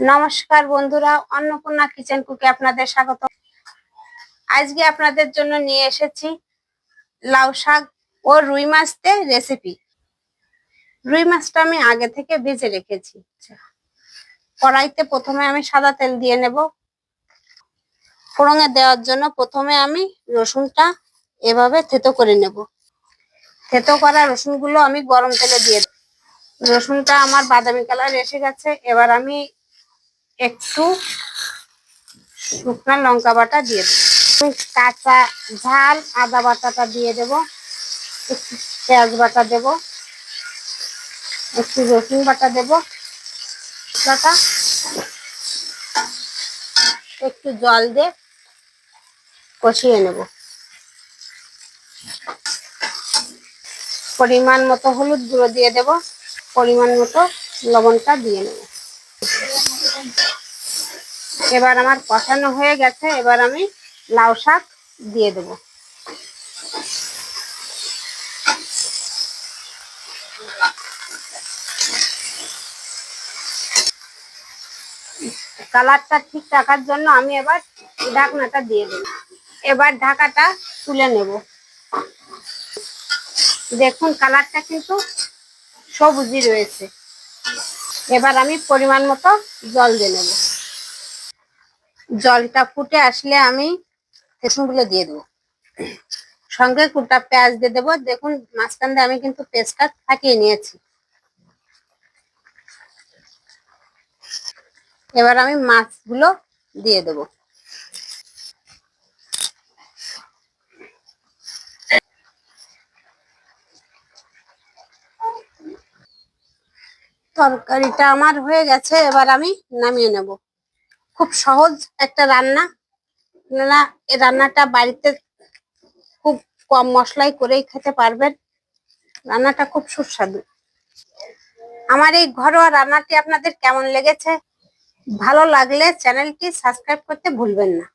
নমস্কার বন্ধুরা, অন্নপূর্ণা কিচেন কুকে আপনাদের স্বাগত। আজকে আপনাদের জন্য নিয়ে এসেছি লাউ শাক ও রুই মাছতে রেসিপি রুই মাছটা আমি আগে থেকে ভেজে রেখেছি। কড়াইতে প্রথমে আমি সাদা তেল দিয়ে নেব। ফোড়ঙে দেওয়ার জন্য প্রথমে আমি রসুনটা এভাবে থেতো করে নেব। থেতো করা রসুনগুলো আমি গরম তেলে দিয়ে দেব। রসুনটা আমার বাদামি কালার এসে গেছে। এবার আমি একটু শুকনো লঙ্কা বাটা দিয়ে দেবো। কাঁচা ঝাল আদা বাটাটা দিয়ে দেব। একটু পেঁয়াজ বাটা দেব। একটু রসুন বাটা দেব। বাটা একটু জল দিয়ে কষিয়ে নেব। পরিমাণ মতো হলুদ গুঁড়ো দিয়ে দেব। পরিমাণ মতো লবণটা দিয়ে নেব। এবার আমার কষানো হয়ে গেছে, এবার আমি লাউ শাক দিয়ে দেব। কালারটা ঠিক রাখার জন্য আমি এবার ঢাকনাটা দিয়ে দেব। এবার ঢাকাটা তুলে নেব। দেখুন, কালারটা কিন্তু সবুজই রয়েছে। এবার আমি পরিমাণ মতো জল দিয়ে নেব। জলটা ফুটে আসলে আমি গুলো দিয়ে দেবো। সঙ্গে কুটা পেঁয়াজ দিয়ে দেবো। দেখুন, মাঝখান দিয়ে আমি কিন্তু পেঁয়াজটা ফাটিয়ে নিয়েছি। এবার আমি মাছগুলো দিয়ে দেবো। তরকারিটা আমার হয়ে গেছে, এবার আমি নামিয়ে নেব। খুব সহজ একটা রান্না। আপনারা এই রান্নাটা বাড়িতে খুব কম মশলাই করেই খেতে পারবেন। রান্নাটা খুব সুস্বাদু। আমার এই ঘরোয়া রান্নাটি আপনাদের কেমন লেগেছে? ভালো লাগলে চ্যানেলটি সাবস্ক্রাইব করতে ভুলবেন না।